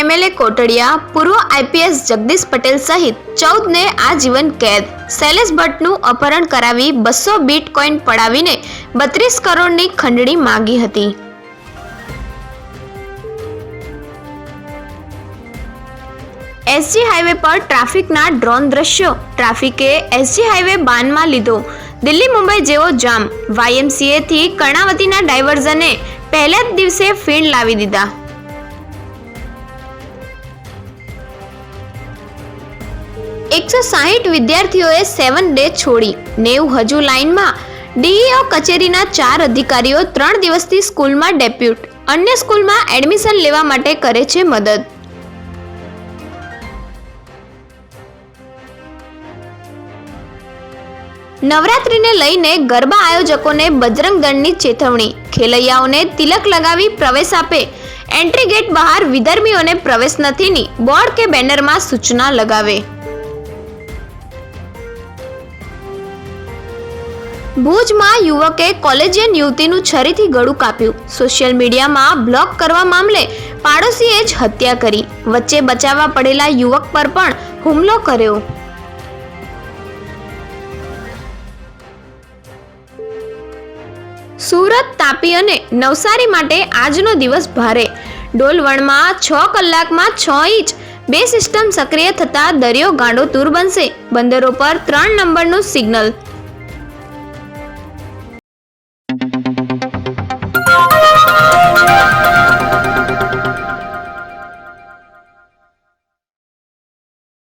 MLA Kotadia, પૂર્વ IPS Jagdish Patel સહિત ચૌદને આજીવન કેદ. શૈલેષ ભટ્ટનું અપહરણ કરાવી બસો બીટકોઈન પડાવીને બત્રીસ કરોડની ખંડણી માંગી હતી. એસજી હાઈવે પર ટ્રાફિકના ડ્રોન દ્રશ્યો. ટ્રાફિકે એસજી હાઈવે બાનમાં લીધો. દિલ્હી મુંબઈ જેવો જામ. વાયએમસીએથી કર્ણાવતીના ડાયવર્ઝને પહેલા જ દિવસે ફીણ લાવી દીધા. એકસો સાહીઠ વિદ્યાર્થીઓએ સેવન ડે છોડી. નેવું હજુ લાઇનમાં. ડીઈઓ કચેરીના ચાર અધિકારીઓ ત્રણ દિવસથી સ્કૂલમાં ડેપ્યુટ. અન્ય સ્કૂલમાં એડમિશન લેવા માટે કરે છે મદદ. નવરાત્રિને લઈને ગરબા આયોજકોને બજરંગ દળની ચેતવણી. ખેલૈયાઓને તિલક લગાવી પ્રવેશ આપે. એન્ટ્રી ગેટ બહાર વિધર્મીઓને પ્રવેશ નથીની બોર્ડ કે બેનરમાં સૂચના લગાવે. ભુજમાં યુવકે કોલેજિયન યુવતીનું છરીથી ગળું કાપ્યું. સોશિયલ મીડિયામાં બ્લોક કરવા મામલે પાડોશીએ જ હત્યા કરી. વચ્ચે બચાવવા પડેલા યુવક પર પણ હુમલો કર્યો. સુરત તાપી અને નવસારી માટે આજનો દિવસ ભારે. ડોલવણમાં છ કલાકમાં છ ઇંચ બે સિસ્ટમ સક્રિય થતા દરિયો ગાંડો તૂર બનશે. બંદરો પર ત્રણ નંબરનું સિગ્નલ.